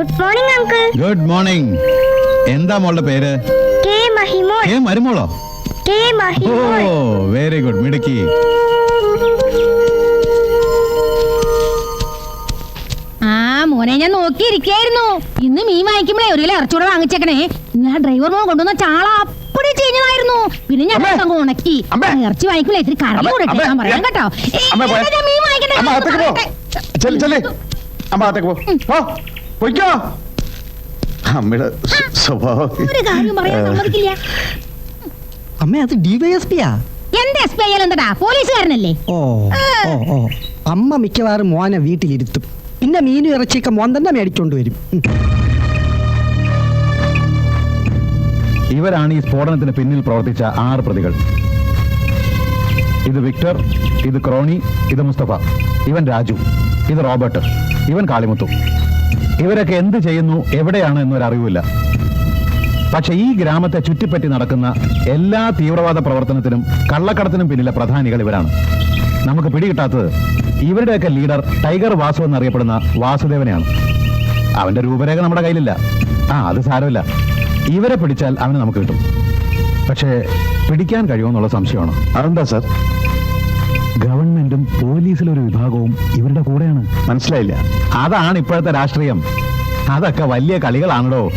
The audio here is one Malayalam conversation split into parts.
Good morning uncle good morning എന്താ മോളുടെ പേര്? കെ മഹിമോൾ. കെ മരുമോളോ? കെ ഓ മഹിമോൾ വെരി ഗുഡ് മിടുക്കി. ആ മോനെ ഞാൻ നോക്കിയിരിക്കായിരുന്നു ഇന്ന് മീൻ വാങ്ങിക്കുമ്പോഴേ ഒരു കിലോ ഇറച്ചൂടെ വാങ്ങിച്ചേക്കണേ. ഇന്ന് ആ ഡ്രൈവർ മോൻ കൊണ്ടുവന്ന ചാള അപ്പടി ചെയ്യുന്നതായിരുന്നു പിന്നെ ഞാൻ അമ്മേ. അങ്ങ് ഉണക്കി. അമ്മേ. ഇറച്ചി വാങ്ങിക്കുമ്പോൾ ഇത്തിരി കറി അമ്മേ, കൂടെ അമ്മേ, ഇട്ടേക്കാൻ പറയാം കേട്ടോ. അമ്മേ. ഞാൻ മീൻ വാങ്ങിക്കട്ടെ. അമ്മ അകത്തേക്ക് പോ. ചെൽ ചെൽ അമ്മ അകത്തേക്ക് പോ. പോ. പൊയ്ക്കോ അമ്മയുടെ സ്വഭാവം. ഒരു കാര്യം പറയാൻ സമ്മതിക്കില്ല. അമ്മ അത് ഡിവൈഎസ്പിയാ എന്ത് എസ് പി ആയാലും എന്താ പോലീസുകാരനല്ലേ? ഓ ഓ ഓ. അമ്മ മിക്കവാറും മോനെ വീട്ടിലിരുത്തും. പിന്നെ മീനു ഇറച്ചിയൊക്കെ മോൻ തന്നെ മേടിച്ചോണ്ട് വരും ഉം. ഇവരാണ് ഈ സ്ഫോടനത്തിന് പിന്നിൽ പ്രവർത്തിച്ച ആറ് പ്രതികൾ. ഇത് വിക്ടർ ഇത് ക്രോണി ഇത് മുസ്തഫ. ഇവൻ രാജു ഇത് റോബർട്ട് ഇവൻ കാളിമുത്തു. ഇവരൊക്കെ എന്ത് ചെയ്യുന്നു? എവിടെയാണ് എന്നൊരറിവില്ല പക്ഷെ ഈ ഗ്രാമത്തെ ചുറ്റിപ്പറ്റി നടക്കുന്ന എല്ലാ തീവ്രവാദ പ്രവർത്തനത്തിനും കള്ളക്കടത്തിനും പിന്നിലെ പ്രധാനികൾ ഇവരാണ്. നമുക്ക് പിടികിട്ടാത്തത് ഇവരുടെയൊക്കെ ലീഡർ ടൈഗർ വാസു എന്നറിയപ്പെടുന്ന വാസുദേവനെയാണ്. അവന്റെ രൂപരേഖ നമ്മുടെ കയ്യിലില്ല. ആ അത് സാരമില്ല. ഇവരെ പിടിച്ചാൽ അവന് നമുക്ക് കിട്ടും. പക്ഷേ പിടിക്കാൻ കഴിയുമെന്നുള്ള സംശയമാണ്. അതെന്താ സാർ? ഗവൺമെന്റും പോലീസിലൊരു വിഭാഗവും ഇവരുടെ കൂടെയാണ്. മനസ്സിലായില്ല. അതാണ് ഇപ്പോഴത്തെ രാഷ്ട്രീയം. അതൊക്കെ വലിയ കളികളാണല്ലോ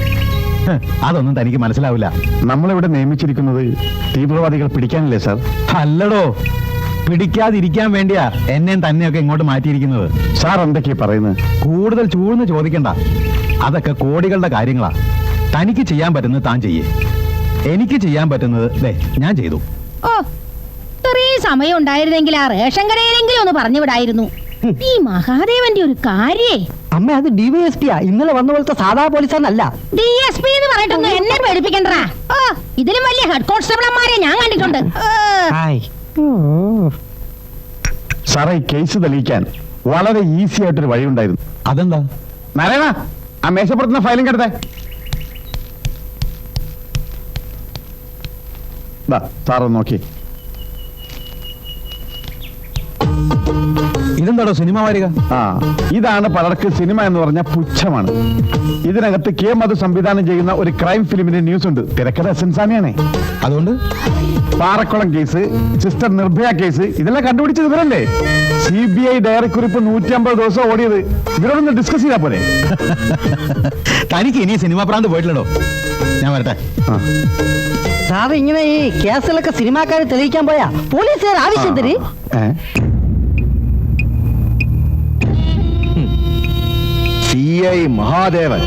അതൊന്നും തനിക്ക് മനസ്സിലാവില്ല. നമ്മളിവിടെ നിയമിച്ചിരിക്കുന്നത് തീവ്രവാദികൾ പിടിക്കാനല്ലേ സാർ? അല്ലടോ. പിടിക്കാതിരിക്കാൻ വേണ്ടിയാ എന്നെയും തന്നെയൊക്കെ ഇങ്ങോട്ട് മാറ്റിയിരിക്കുന്നത്. സാർ എന്തൊക്കെയാ പറയുന്നത്? കൂടുതൽ ചൂഴ്ന്ന് ചോദിക്കണ്ട. അതൊക്കെ കോടികളുടെ കാര്യങ്ങളാ. തനിക്ക് ചെയ്യാൻ പറ്റുന്നത് താൻ ചെയ്യേ. എനിക്ക് ചെയ്യാൻ പറ്റുന്നത് ഞാൻ ചെയ്തു. ഓ ഇത്രയും സമയം ഉണ്ടായിരുന്നെങ്കിൽ ആ റേഷൻ കടയിലെങ്കിലും ഒന്ന് പറഞ്ഞു വിടായിരുന്നു ഈ മഹാദേവന്റെ ഒരു കാര്യേ. അമ്മ അത് ഡിവൈഎസ്പിയാ ഇന്നലെ വന്ന പോലത്തെ സാധാ പോലീസാന്നല്ല. ഡി എസ് പി എന്ന് പറഞ്ഞിട്ടൊന്നും എന്നെ പേടിപ്പിക്കണ്ടാ ഓ ഇതിലും വലിയ ഹെഡ് കോൺസ്റ്റബിളന്മാരെ ഞാൻ കണ്ടിട്ടുണ്ട്. ഹായ്. സാറേ ഈ കേസ് തെളിയിക്കാൻ വളരെ ഈസി ആയിട്ടൊരു വഴി ഉണ്ടായിരുന്നു അതെന്താ? നാരായണ ആ മേശപ്പുറത്തുനിന്ന് ഫയലും കെടുത്തേ സാറ് നോക്കി. ഇതെന്താടോ സിനിമ വാരിക? ആ ഇതാണ് പലർക്ക് സിനിമ എന്ന് പറഞ്ഞ പുച്ഛമാണ്. ഇതിനകത്ത് കെ മധു സംവിധാനം ചെയ്യുന്ന ഒരു ക്രൈം ഫിലിമിന്റെ ന്യൂസ് ഉണ്ട്. തിരക്കഥ സെൻസാമിയാണേ അതുകൊണ്ട്? Parakkulam case sister Nirbhaya case ഇതെല്ലാം കണ്ടുപിടിച്ചത് ഇവരല്ലേ? സി ബി ഐ ഡയറി കുറിപ്പ് നൂറ്റി അമ്പത് ദിവസം ഓടിയത്. ഇവരോടൊന്ന് ഡിസ്കസ് ചെയ്താ പോലെ തനിക്ക് ഇനി സിനിമ പ്രാന്ത് പോയിട്ടില്ലടോ. ഞാൻ വരട്ടെ. ആ. സാറ് ഇങ്ങനെ ഈ കേസിലൊക്കെ സിനിമാക്കാരെ തെളിയിക്കാൻ പോയാ പോലീസുകാർ ആവശ്യത്തിന് സി ഐ മഹാദേവൻ.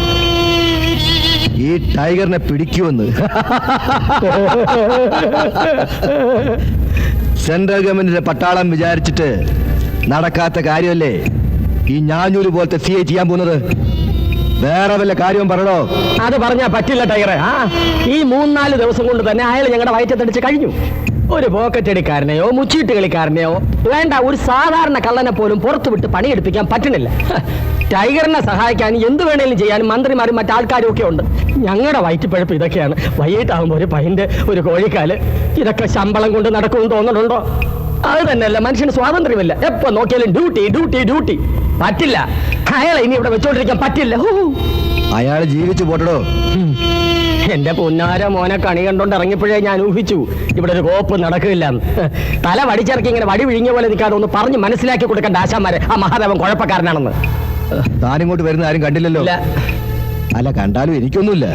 ഈ ടൈഗറിനെ പിടിക്കുമെന്ന്. സെൻട്രൽ ഗവൺമെന്റിന്റെ പട്ടാളം വിചാരിച്ചിട്ട് നടക്കാത്ത കാര്യമല്ലേ? ഈ ഞാഞ്ഞൂര് പോലത്തെ സി ഐ ചെയ്യാൻ പോകുന്നത്? വേറെ വല്ല കാര്യവും പറയണോ? അത് പറഞ്ഞാ പറ്റില്ല ടൈഗറെ. ആ ഈ മൂന്നാൽ ദിവസം കൊണ്ട് തന്നെ അയാൾ ഞങ്ങളുടെ വയറ്റത്തടിച്ച് കഴിഞ്ഞു. ഒരു പോക്കറ്റ് അടിക്കാരനെയോ മുച്ചീട്ട് കളിക്കാരനെയോ വേണ്ട ഒരു സാധാരണ കള്ളനെ പോലും പുറത്തു വിട്ട് പണിയെടുപ്പിക്കാൻ പറ്റണില്ല ടൈഗറിനെ സഹായിക്കാൻ എന്ത് വേണേലും ചെയ്യാനും മന്ത്രിമാരും മറ്റാൾക്കാരും ഒക്കെ ഉണ്ട്. ഞങ്ങളുടെ വയറ്റിപ്പഴപ്പ് ഇതൊക്കെയാണ്. വൈകിട്ടാകുമ്പോൾ ഒരു പൈന്റെ ഒരു കോഴിക്കാൽ ഇതൊക്കെ ശമ്പളം കൊണ്ട് നടക്കുമെന്ന് തോന്നുന്നുണ്ടോ? അത് തന്നെയല്ല മനുഷ്യന് സ്വാതന്ത്ര്യമില്ല. എപ്പോ നോക്കിയാലും ഡ്യൂട്ടി ഡ്യൂട്ടി ഡ്യൂട്ടി. പറ്റില്ല. അയാളെ ഇനി ഇവിടെ വെച്ചോണ്ടിരിക്കാൻ പറ്റില്ല. അയാൾ ജീവിച്ചു പോട്ടടോ. എന്റെ പൊന്നാര മോനെ കണി കണ്ടോണ്ട് ഇറങ്ങിയപ്പോഴേ ഞാൻ ഊഹിച്ചു ഇവിടെ ഒരു കോപ്പ് നടക്കില്ല. തല വടിച്ചിറക്കി ഇങ്ങനെ വടി വിഴിഞ്ഞ പോലെ നിൽക്കാതെ ഒന്ന് പറഞ്ഞ് മനസ്സിലാക്കി കൊടുക്കേണ്ട ആശാമാരെ ആ മഹാദേവൻ കുഴപ്പക്കാരനാണെന്ന്. താനിങ്ങോട്ട് വരുന്ന ആരും കണ്ടില്ലല്ലോ? അല്ല കണ്ടാലും എനിക്കൊന്നുമില്ല.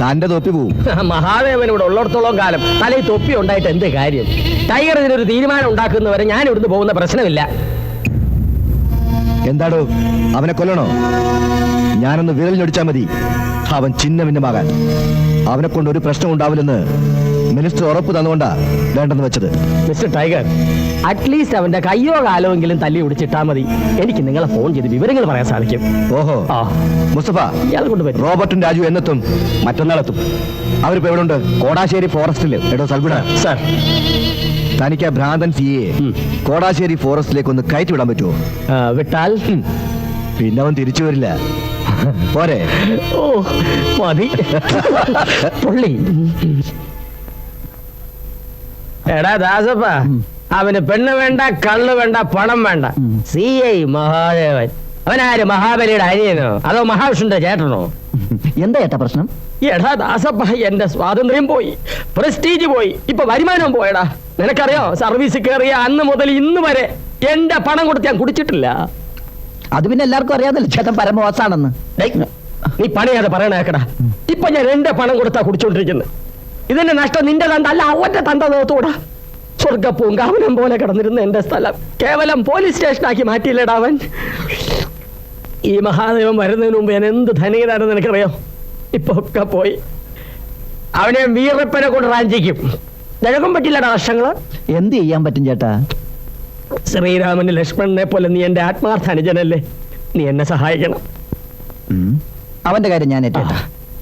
താന്റെ തൊപ്പി പോവും. മഹാദേവൻ ഇവിടെ ഉള്ളിടത്തോളം കാലം തലയിൽ തൊപ്പി ഉണ്ടായിട്ട് എന്ത് കാര്യം? ടൈഗർ ഇതിനൊരു തീരുമാനം ഉണ്ടാക്കുന്നവരെ ഞാൻ ഇവിടുന്ന് പോകുന്ന പ്രശ്നമില്ല. എന്താടോ? അവനെ കൊല്ലണോ? ഞാനൊന്ന് വിരൽ ഞൊടിച്ചാൽ മതി. അവൻ ചിഹ്ന ഭിന്നമാകാൻ. അവനെ കൊണ്ട് ഒരു പ്രശ്നം ഉണ്ടാവില്ലെന്ന് മിനിസ്റ്റർ ഉറപ്പ് തന്നുകൊണ്ടാ വേണ്ടെന്ന് വെച്ചത്. മിസ്റ്റർ ടൈഗർ അറ്റ്ലീസ്റ്റ് അവന്റെ കയ്യോ കാലോ എങ്കിലും തല്ലി ഒടിച്ചിട്ടാ മതി. എനിക്ക് നിങ്ങളെ ഫോൺ ചെയ്ത് വിവരങ്ങൾ പറയാൻ സാധിക്കും. ഓഹോ. മുസ്തഫ ഇയാൾ കൊണ്ട് പറ്റും. റോബർട്ടും രാജു എന്നെത്തും മറ്റന്നാളെത്തും. അവരിപ്പോ എവിടെ ഉണ്ട്? കോടാശ്ശേരി ഫോറസ്റ്റിൽ എടോ സൽഗുണ. സാർ. തനിക്ക് ആ ഭ്രാന്തൻ സിയെ കോടാശ്ശേരി ഫോറസ്റ്റിലേക്ക് ഒന്ന് കയറ്റി വിടാൻ പറ്റുമോ വിട്ടാൽ. പിന്നെ അവൻ തിരിച്ചു വരില്ല. പോരെ. ഓ മതി. പുള്ളി. എടാ ദാസപ്പ അവന് പെണ്ണ് വേണ്ട കള്ള് വേണ്ട പണം വേണ്ട. C I Mahadevan. അവനാര് മഹാബലിയുടെ അനിയനോ? അതോ മഹാവിഷ്ണുന്റെ ചേട്ടനോ? എന്താ ഏട്ടാ പ്രശ്നം? എടാ ദാസപ്പ എന്റെ സ്വാതന്ത്ര്യം പോയി. പ്രസ്റ്റീജ് പോയി. ഇപ്പൊ വരുമാനം പോയടാ. നിനക്കറിയോ സർവീസ് കയറിയ അന്ന് മുതൽ ഇന്ന് വരെ എന്റെ പണം കൊടുത്ത് ഞാൻ കുടിച്ചിട്ടില്ല. അത് പിന്നെ എല്ലാവർക്കും അറിയാതല്ലോ ചേട്ടൻ പരമവാസാണെന്ന്. നീ പണിയാതെ പറയണേക്കടാ ഇപ്പൊ ഞാൻ എന്റെ പണം കൊടുത്താ കുടിച്ചോണ്ടിരിക്കുന്നത് ഇതിന്റെ നഷ്ടം നിന്റെ തന്ത അല്ല അവന്റെ തന്ത നോത്തൂടാ സ്വർഗ കാവനം പോലെ കിടന്നിരുന്ന എന്റെ സ്ഥലം കേവലം പോലീസ് സ്റ്റേഷനാക്കി മാറ്റിയില്ലടാ അവൻ. ഈ മഹാദേവൻ വരുന്നതിന് മുമ്പ് ഞാൻ എന്ത് ധനികനാണെന്ന് എനിക്കറിയാം? ഇപ്പൊ ഒക്കെ പോയി. അവനെ വീറപ്പനെ കൊണ്ട് റാഞ്ചിക്കും. നിനക്കും പറ്റില്ലടാ വർഷങ്ങൾ. എന്ത് ചെയ്യാൻ പറ്റും ചേട്ടാ? ശ്രീരാമന് ലക്ഷ്മണനെ പോലെ നീ എന്റെ ആത്മാർത്ഥ അനുജനല്ലേ നീ എന്നെ സഹായിക്കണം. അവന്റെ കാര്യം ഞാൻ ഏറ്റേട്ടാ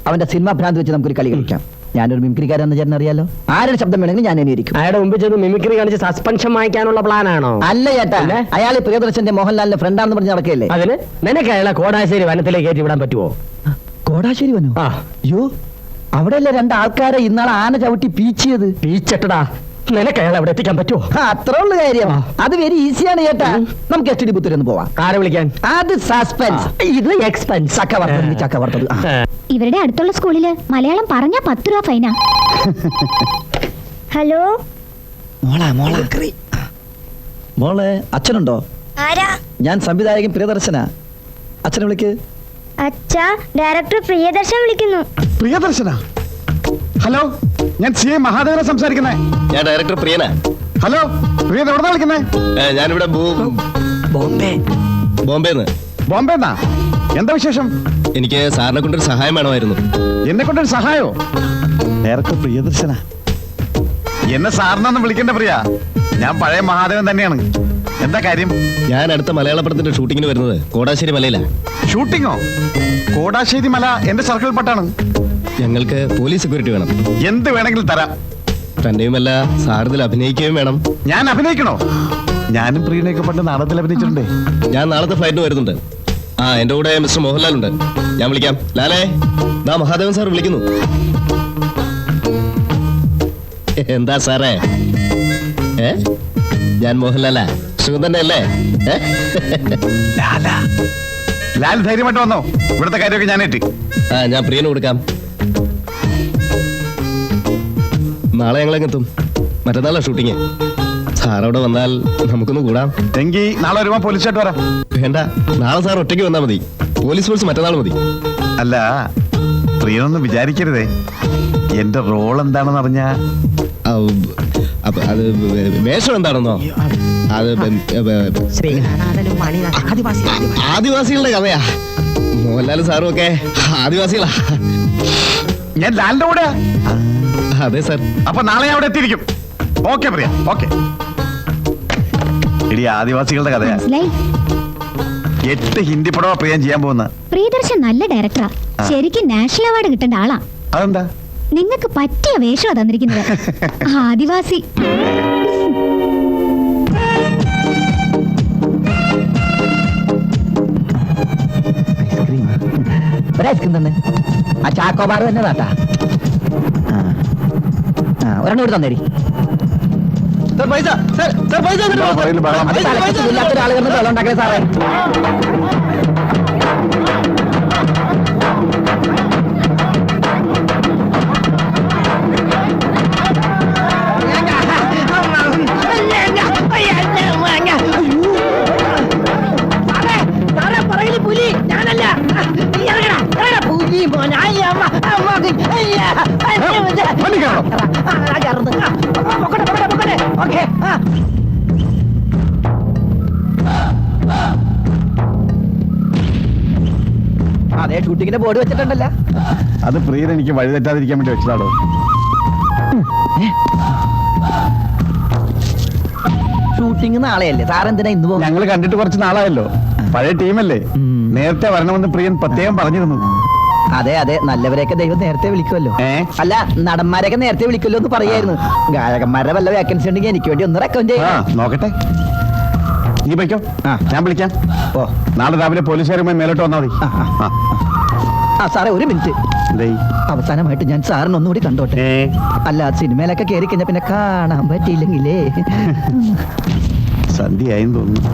അവന്റെ സിനിമ ഭ്രാന്ത് വെച്ച് നമുക്കൊരു കളി കളിക്കാം. ഞാനൊരു മിമിക്രിക്കാരെന്ന് ചേട്ടൻ അറിയാലോ? ആരുടെ ശബ്ദം വേണമെങ്കിൽ ഞാൻ അനുകരിക്കും അയാളുടെ മുമ്പിൽ ചെന്ന് മിമിക്രി കാണിച്ച് സസ്പെൻഷൻ വാങ്ങിക്കാനുള്ള പ്ലാനാണോ അല്ല ചേട്ടാ? അയാൾ പ്രിയദർശന്റെ മോഹൻലാലിന്റെ ഫ്രണ്ടാണെന്ന് പറഞ്ഞ് നടക്കല്ലേ അതിന്? നിനക്ക് അയാളെ കോടാശ്ശേരി വനത്തിലേക്ക് കയറ്റി വിടാൻ പറ്റുമോ കോടാശ്ശേരി വനോ? ആ. അയ്യോ അവിടെയല്ലേ രണ്ട് ആൾക്കാരെ ഇന്നാളെ ആന ചവിട്ടി പീച്ചിയത്? പീച്ചട്ടടാ. നിനക്ക് അയാൾ അവിടെ എത്തിക്കാൻ പറ്റുമോ? അത്ര ഉള്ള കാര്യം അത് വെരി ഈസിയാണ് ചേട്ടാ. നമുക്ക് എസ് ടി ഒന്ന് പോവാം. ആരെ വിളിക്കാൻ? അത് സസ്പെൻസ് ഇത് എക്സ്പെൻസ് ചക്ക വറുത്തത് ചക്ക വറുത്തത് ഇവരുടെ അടുത്തുള്ള സ്കൂളിൽ മലയാളം പറഞ്ഞ പത്ത് രൂപ ഫൈനാ. ഹലോ? മോളാ മോളാ. മോളെ അച്ഛനുണ്ടോ? ആരാ? ഞാൻ സംവിധായകൻ പ്രിയദർശന. അച്ഛനെ വിളിക്ക്. അച്ഛാ ഡയറക്ടർ പ്രിയദർശൻ വിളിക്കുന്നു. പ്രിയദർശന? ഹലോ? ഞാൻ സി എ മഹാദേവനെ സംസാരിക്കുന്നേ. ഞാൻ ഡയറക്ടർ പ്രിയനാ. ഹലോ പ്രിയ എവിടെ വിളിക്കുന്നേ? ഞാൻ ഞാനിവിടെ ബോംബെ. ബോംബെന്ന്. ബോംബെ എന്നാ എന്താ വിശേഷം? എനിക്ക് സാറിനെ കൊണ്ടൊരു സഹായം വേണമായിരുന്നു. എന്നെ കൊണ്ടൊരു സഹായോ? ഡയറക്ടർ പ്രിയദർശന. എന്നെ സാറിനൊന്നും വിളിക്കണ്ട പ്രിയ. ഞാൻ പഴയ മഹാദേവൻ തന്നെയാണ്. എന്താ കാര്യം? ഞാൻ അടുത്ത മലയാള പടത്തിന്റെ ഷൂട്ടിങ്ങിന് വരുന്നത് കോടാശ്ശേരി മലയിലാണ് ഷൂട്ടിങ്ങോ? കോടാശ്ശേരി മല എന്റെ സർക്കിൾ പട്ടാണ്. ഞങ്ങൾക്ക് പോലീസ് സെക്യൂരിറ്റി വേണം. എന്ത് വേണമെങ്കിലും തരാം. തന്നെയുമല്ല സാറിതിൽ അഭിനയിക്കുകയും വേണം. ഞാൻ അഭിനയിക്കണോ? ഞാനും പ്രിയനെയൊക്കെ പണ്ട് നാടകത്തിൽ അഭിനയിച്ചിട്ടുണ്ട്. ഞാൻ നാളത്തെ ഫ്ലൈറ്റിന് വരുന്നുണ്ട്. ആ എന്റെ കൂടെ മിസ്റ്റർ മോഹൻലാൽ ഉണ്ട്. ഞാൻ വിളിക്കാം. ലാലേ ദാ മഹാദേവൻ സാർ വിളിക്കുന്നു. എന്താ സാറേ? ഏ? ഞാൻ മോഹൻലാലാ? സുഖം തന്നെ അല്ലേ ലാൽ ധൈര്യമായിട്ട് വന്നോ. ഇവിടുത്തെ കാര്യമൊക്കെ ഞാൻ ആ ഞാൻ പ്രിയനെ കൊടുക്കാം നാളെ ഞങ്ങളെങ്ങെത്തും മറ്റന്നാളാ ഷൂട്ടിങ് സാർ അവിടെ വന്നാൽ നമുക്കൊന്ന് കൂടാം. എങ്കിൽ നാളെ വരുമ്പോ പോലീസ് ആയിട്ട് വരാം. വേണ്ട. നാളെ സാർ ഒറ്റയ്ക്ക് വന്നാൽ മതി. പോലീസ് ഫോഴ്സ് മറ്റന്നാൾ മതി. അല്ല പ്രിയനൊന്നും വിചാരിക്കരുതേ. എന്റെ റോൾ എന്താണെന്ന് അറിഞ്ഞാ? അത് വേഷം എന്താണെന്നോ? അത് ആദിവാസികളുടെ കഥയാ. മോഹൻലാൽ സാറും ഒക്കെ ആദിവാസികളാ. ഞാൻ ലാലിന്റെ കൂടെ അതെ സാർ അപ്പൊ നാളെ ഞാൻ അവിടെ എത്തിയിരിക്കും. ഓക്കെ പ്രിയ. ഓക്കെ ഇടി ആദിവാസികളുടെ കഥയാ. മനസ്സിലായി? എട്ട് ഹിന്ദി പടമാ പ്രിയം ചെയ്യാൻ പോകുന്ന. പ്രിയദർശൻ നല്ല ഡയറക്ടറാ ശരിക്കും നാഷണൽ അവാർഡ് കിട്ടേണ്ട ആളാ. അതെന്താ? നിങ്ങൾക്ക് പറ്റിയ വേഷം തന്നിരിക്കുന്നത്. ആദിവാസി. ഐസ്ക്രീം ഒരു ഐസ്ക്രീം തന്നെ. ആ ചാക്കോബാർ തന്നെ താട്ടാ ഒരെണ്ണം തന്നേരി. പൈസ പൈസ. പൈസ കിടന്ന് വെള്ളം ഉണ്ടാക്കണേ സാറേ. വണ്ടി. അതെ ഷൂട്ടിങ്ങിന്റെ ബോർഡ് വെച്ചിട്ടുണ്ടല്ല. അത് പ്രീത എനിക്ക് വഴി തെറ്റാതിരിക്കാൻ വേണ്ടി വെച്ചതാണോ ഷൂട്ടിംഗ് നാളെയല്ലേ? സാർ എന്തിനാ ഇന്ന് പോകും ഞങ്ങൾ കണ്ടിട്ട് കുറച്ച് നാളായല്ലോ. പഴയ ടീമല്ലേ. നേരത്തെ വരണമെന്ന് പ്രിയൻ പ്രത്യേകം പറഞ്ഞിരുന്നു. അതെ അതെ. നല്ലവരെയൊക്കെ ദൈവം നേരത്തെ വിളിക്കുമല്ലോ അല്ല നടന്മാരെയൊക്കെ നേരത്തെ വിളിക്കുമല്ലോ എന്ന് പറയായിരുന്നു ഗായകന്മാരുടെ വല്ല വേക്കൻസി ഉണ്ടെങ്കിൽ എനിക്ക് വേണ്ടി ഒന്ന് റെക്കമെൻഡ് ചെയ്യാം. നോക്കട്ടെ. നീ പോയിക്കോ. ആ. ഞാൻ വിളിക്കാം. ഓ. നാളെ രാവിലെ പോലീസുകാരുമായി മേലോട്ട് വന്നാൽ മതി. ആ, സാറേ ഒരു മിനിറ്റ്. അവസാനമായിട്ട് ഞാൻ സാറിന് ഒന്നുകൂടി കണ്ടോട്ടെ. അല്ല സിനിമയിലൊക്കെ കയറി കഴിഞ്ഞാൽ പിന്നെ കാണാൻ പറ്റിയില്ലെങ്കിലേ. സന്ധ്യയായെന്ന് തോന്നുന്നു.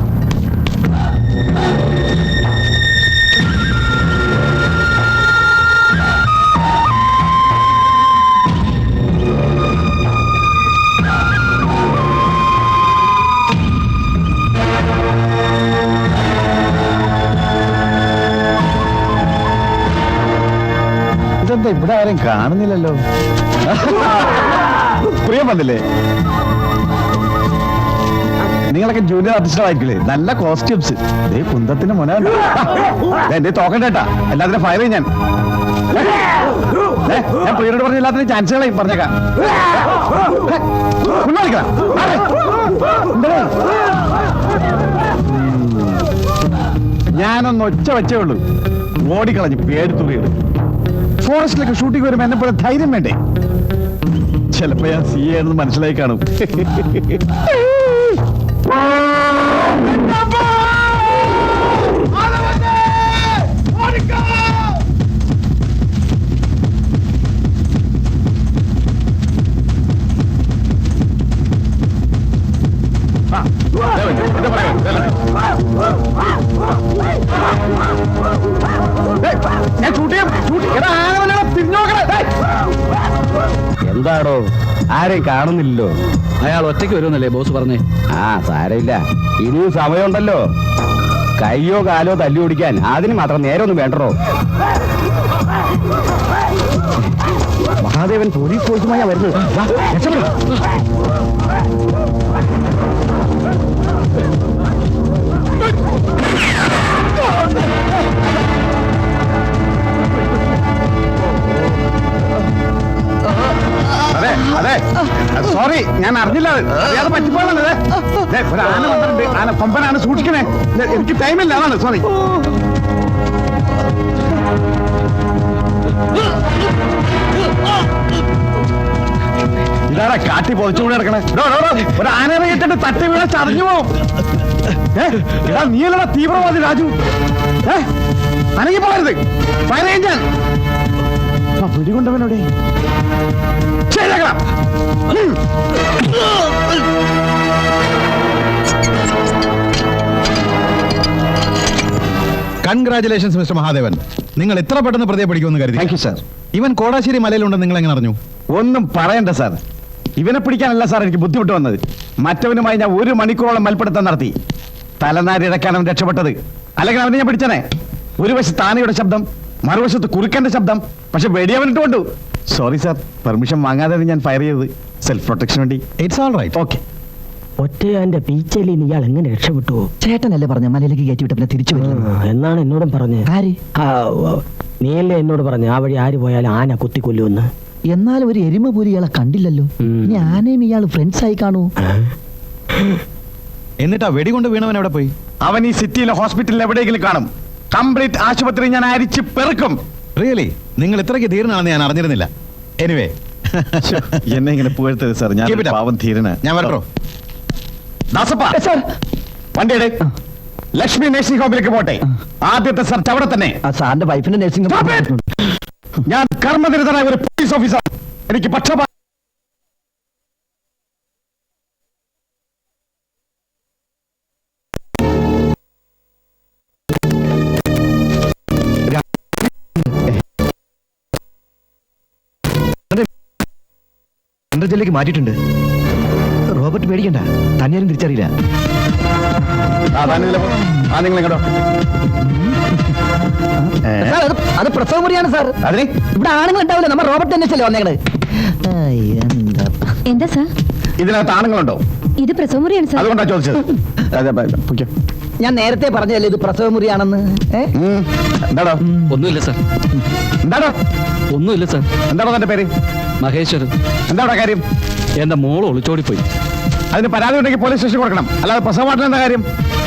ഇതെന്താ ഇവിടെ ആരും കാണുന്നില്ലല്ലോ? പ്രിയം വന്നില്ലേ? നിങ്ങളൊക്കെ ജൂനിയർ ആർട്ടിസ്റ്റുകളായിരിക്കില്ലേ നല്ല കോസ്റ്റ്യൂംസ് ദേ കുന്തത്തിന്റെ മുന. എന്റെ തോക്കണ്ടേട്ടാ എല്ലാത്തിനും ഫയർ ചെയ്യും ഞാൻ. ഞാൻ പ്രിയനോട് പറഞ്ഞ എല്ലാത്തിനും ചാൻസുകളായി പറഞ്ഞേക്കാം? എന്തേ? ഞാനൊന്ന് ഒച്ച വെച്ചേ ഉള്ളൂ. ഓടിക്കളഞ്ഞു പേടിത്തുള്ളിയത് ഫോറസ്റ്റിലൊക്കെ ഷൂട്ടിംഗ് വരുമ്പോൾ എന്നെ പോലെ ധൈര്യം വേണ്ടേ? ചിലപ്പോ ഞാൻ സി ആണെന്ന് മനസ്സിലായി കാണും. ആ, എന്താടോ? ആരെയും കാണുന്നില്ലല്ലോ. അയാൾ ഒറ്റയ്ക്ക് വരുമെന്നല്ലേ ബോസ് പറഞ്ഞേ? ആ സാരമില്ല. ഇനിയും സമയമുണ്ടല്ലോ. കയ്യോ കാലോ തല്ലി ഓടിക്കാൻ അതിന് മാത്രം നേരമൊന്നും വേണ്ടോ മഹാദേവൻ പോലീസ് ഫോഴ്സുമായി വരുന്നത്. രക്ഷപ്പെട്. അതെ അതെ. സോറി ഞാൻ അറിഞ്ഞില്ല അത്. ദേ, ഒരു ആന വന്നിട്ടുണ്ട്. ആന കൊമ്പനാണ് സൂക്ഷിക്കണേ. എനിക്ക് ടൈമില്ല അതാണ് സോറി ഇതാടാ കാട്ടി പൊതിച്ചുകൂടി കിടക്കണേ? ഒരു ആനയെ കേട്ടിട്ട് തട്ടി വീണ ചറിഞ്ഞു പോവും. എടാ നീലടാ തീവ്രവാദി രാജു. ഏ അനങ്ങി പോകരുത് ഫയർ ഞാൻ പിടികൊണ്ടവനോടെ ശരിയാക്കണം കൺഗ്രാചുലേഷൻസ് മിസ്റ്റർ മഹാദേവൻ നിങ്ങൾ ഇത്ര പെട്ടെന്ന് പ്രതിയെ പിടിക്കുമെന്ന് കരുതി. താങ്ക് യു സാർ ഇവൻ കോടാശ്ശേരി മലയിലുണ്ടെന്ന് നിങ്ങൾ എങ്ങനെ അറിഞ്ഞു? ഒന്നും പറയണ്ട സാർ ഇവനെ പിടിക്കാനല്ല സാർ എനിക്ക് ബുദ്ധിമുട്ട് വന്നത്. മറ്റവനുമായി ഞാൻ ഒരു മണിക്കൂറോളം മൽപ്പിടുത്തം നടത്തി. തലനാരി ഇടയ്ക്കാൻ അവൻ രക്ഷപ്പെട്ടത്. അല്ലെങ്കിൽ അവനെ ഞാൻ പിടിച്ചനെ. ഒരു വശത്ത് ആനയുടെ ശബ്ദം മറുവശത്ത് കുറുക്കന്റെ ശബ്ദം പക്ഷെ വെടിയവനിട്ട് കൊണ്ടു സോറി സാർ പെർമിഷൻ വാങ്ങാതെ ഞാൻ ഫയർ ചെയ്തത്. സെൽഫ് പ്രൊട്ടക്ഷൻ വേണ്ടി. ഇറ്റ്സ് ഓൾ റൈറ്റ് ഓക്കെ ഒറ്റയാന്റെ പീച്ചയിൽ ഇയാൾ എങ്ങനെ രക്ഷപ്പെട്ടു? ചേട്ടനല്ലേ പറഞ്ഞ മലയിലേക്ക് കയറ്റി വിട്ട പിന്നെ തിരിച്ചു വരുന്നു എന്നാണ് എന്നോടും പറഞ്ഞത് ആര്? നീയല്ലേ എന്നോട് പറഞ്ഞു ആ വഴി ആര് പോയാലും ആന കുത്തിക്കൊല്ലുമെന്ന്. എന്നാലും ഒരു എരുമ പോലും ഇയാളെ കണ്ടില്ലല്ലോ. ഇനി ആനയും ഇയാൾ ഫ്രണ്ട്സ് ആയി കാണൂ എന്നിട്ട് ആ വെടികൊണ്ട് വീണവൻ എവിടെ പോയി? അവൻ ഈ സിറ്റിയിലെ ഹോസ്പിറ്റലിൽ എവിടെയെങ്കിലും കാണും. കംപ്ലീറ്റ് ആശുപത്രി ഞാൻ അരിച്ച് പെറുക്കും. റിയലി നിങ്ങൾ ഇത്രയ്ക്ക് ധീരനാണെന്ന് ഞാൻ അറിഞ്ഞിരുന്നില്ല. എനിവേ എന്നെ ഇങ്ങനെ പുകഴ്ത്തത് സാർ. ഞാൻ ഒരു പാവം ധീരന. ഞാൻ വരട്ടോ. ദാസപ്പ. വണ്ടി എടു. ലക്ഷ്മി നഴ്സിംഗ് ഹോമിലേക്ക് പോട്ടെ. ആദ്യത്തെ സെർച്ച് അവിടെ തന്നെ. സാറിന്റെ വൈഫിന്റെ നഴ്സിംഗ് ഞാൻ കർമ്മനിരതനായ ഒരു പോലീസ് ഓഫീസർ എനിക്ക് പക്ഷപാ ജില്ലക്ക് മാറ്റിയിട്ടുണ്ട്. റോബർട്ട് പേടിക്കണ്ട. തന്നെയാലും തിരിച്ചറിയില്ല. അത് പ്രസവ മുറിയാണ് സാർ. അതിന്? ഇവിടെ ആണുങ്ങൾ ഉണ്ടാവില്ല. നമ്മൾ റോബർട്ട് അന്വേഷിച്ചല്ലേ വന്നേക്കണത്? എന്താ എന്താ സാർ? ഇതിനകത്ത് ആണുങ്ങളുണ്ടോ? ഇത് പ്രസവമുറിയാണ് സാർ. അതുകൊണ്ടാ ചോദിച്ചത്. ഞാൻ നേരത്തെ പറഞ്ഞല്ലേ ഇത് പ്രസവ മുറിയാണെന്ന്? ഏ? എന്താടോ? ഒന്നുമില്ല സാർ. എന്താടോ? ഒന്നുമില്ല സാർ. എന്താടോ തന്റെ പേര്? മഹേശ്വരൻ. എന്താടാ കാര്യം? എന്റെ മോൾ ഒളിച്ചോടിപ്പോയി. അതിന് പരാതി ഉണ്ടെങ്കിൽ പോലീസ് സ്റ്റേഷൻ കൊടുക്കണം. അല്ലാതെ പ്രസവമായിട്ട് എന്താ കാര്യം?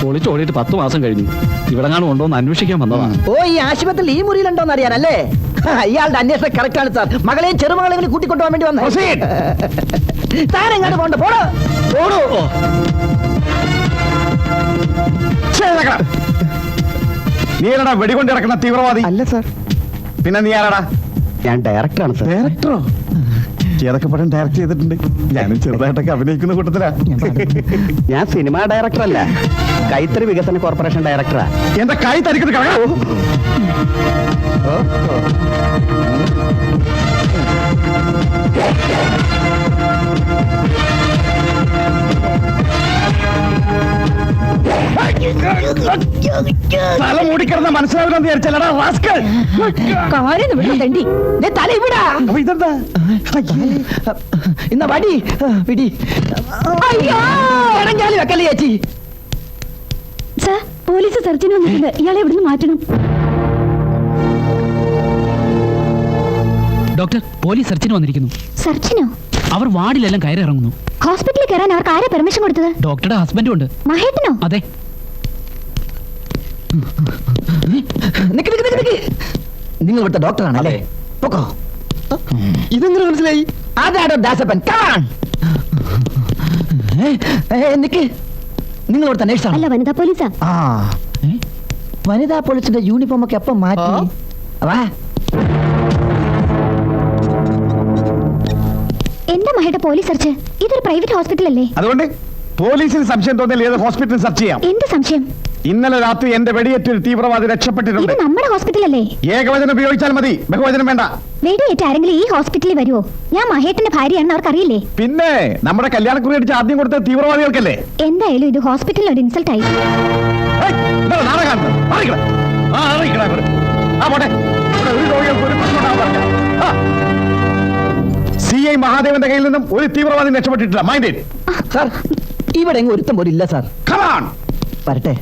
ഒളിച്ചോടിയിട്ട് പത്ത് മാസം കഴിഞ്ഞു. ഇവിടെ കാണും ഉണ്ടോ എന്ന് അന്വേഷിക്കാൻ വന്നതാണ് ഓ ഈ ആശുപത്രിയിൽ ഈ മുറിയിലുണ്ടോന്ന് അറിയാനല്ലേ? ഹാ, ഇയാളുടെ അന്വേഷണം കറക്റ്റ് ആണ് സാർ. മകളെയും ചെറുമകളെയും കൂടി കൂട്ടിക്കൊണ്ടുപോകാൻ വേണ്ടി വന്നു. താൻ എങ്ങോട്ട് പോണ്ട പോടോ. പോടോ. നീ ആരാടാ വെടികൊണ്ട് ഇറക്കുന്ന തീവ്രവാദി. അല്ല സാർ. പിന്നെ നീ ആരാടാ? ഞാൻ ഡയറക്ടറാണ് സാർ. ഡയറക്ടറോ? ഏതൊക്കെ പടം ഡയറക്ട് ചെയ്തിട്ടുണ്ട്? ഞാനും ചെറുതായിട്ടൊക്കെ അഭിനയിക്കുന്ന കൂട്ടത്തിലാ. ഞാൻ സിനിമാ ഡയറക്ടർ അല്ല കൈത്തറി വികസന കോർപ്പറേഷൻ ഡയറക്ടറാ. എന്റെ കൈ തരിക്കുന്നത് കളയാ തല മൂടിക്കിടന്ന മനസ്സിലാവില്ലെന്ന് വിചാരിച്ചല്ലടാ റാസ്കൽ. കാര്യം വിടാൻ തണ്ടി. തല ഇവിടാ. അപ്പൊ ഇതെന്താ? ഇന്ന വടി പിടി. അയ്യോ! ഇടഞ്ഞാൽ വെക്കല്ലേ ചേച്ചി? സർ പോലീസ് സെർച്ചിന് വന്നിട്ടുണ്ട്. ഇയാളെ ഇവിടുന്ന് മാറ്റണം. ഡോക്ടർ പോലീസ് സെർച്ചിന് വന്നിരിക്കുന്നു. സെർച്ചിനോ അവർ വാർഡിലെല്ലാം കയറി ഇറങ്ങുന്നു ഹോസ്പിറ്റലിൽ കയറാൻ അവർക്ക് ആരാ പെർമിഷൻ കൊടുത്തത്? ഡോക്ടറുടെ ഹസ്ബൻഡും ഉണ്ട്. മഹേട്ടനോ? അതെ. നിക്ക് നിക്ക് നിക്ക് നിക്ക്. നിങ്ങൾ ഇവിടുത്തെ ഡോക്ടറാണ് അല്ലേ? പൊക്കോ. ഇതെങ്ങനെ മനസ്സിലായി? അതാടോ ദാസപ്പൻ? കാൺ നിക്ക്. നിങ്ങൾ ഇവിടുത്തെ നേഴ്സാണ് അല്ല വനിതാ പോലീസാ. ആ. വനിതാ പോലീസിന്റെ യൂണിഫോം ഒക്കെ എപ്പം മാറ്റി? വാ. എന്താ മഹേട്ട പോലീസ് സെർച്ച്? ഇതൊരു പ്രൈവറ്റ് ഹോസ്പിറ്റൽ അല്ലേ അതുകൊണ്ട് പോലീസിന് സംശയം തോന്നിയാൽ ഏത് ഹോസ്പിറ്റൽ സെർച്ച് ചെയ്യാം. എന്ത് സംശയം? ഇന്നലെ രാത്രി എന്റെ വെടിയേറ്റൊരു തീവ്രവാദി ഇത് രക്ഷപ്പെട്ടിട്ടുണ്ട് നമ്മുടെ ഹോസ്പിറ്റൽ അല്ലേ ഏകവചനം ഉപയോഗിച്ചാൽ മതി. ബഹുവചനം വേണ്ട. വെടിയേറ്റ് ആരെങ്കിലും ഈ ഹോസ്പിറ്റലിൽ വരുമോ ഞാൻ മഹേട്ടന്റെ ഭാര്യയാണെന്ന് അവർക്കറിയില്ലേ? പിന്നെ നമ്മുടെ കല്യാണക്കുറി അടിച്ച് ആദ്യം കൊടുത്ത തീവ്രവാദികൾക്കല്ലേ? എന്തായാലും ഇത് ഹോസ്പിറ്റലിൽ ഒരു ഇൻസൾട്ട് ആയി? ആ, പോട്ടെ. ഒരു രോഗികൾക്ക് ഒരു പ്രശ്നം ഐ മഹാദേവന്റെ കയ്യിൽ നിന്നും ഒരു തീവ്രവാദി രക്ഷപ്പെട്ടിട്ടില്ല. മൈൻഡ് ഇറ്റ് സാർ ഇവിടെ എങ്ങും ഒരുത്തം പോലില്ല ഇല്ല സാർ. കമാൺ വരട്ടെ.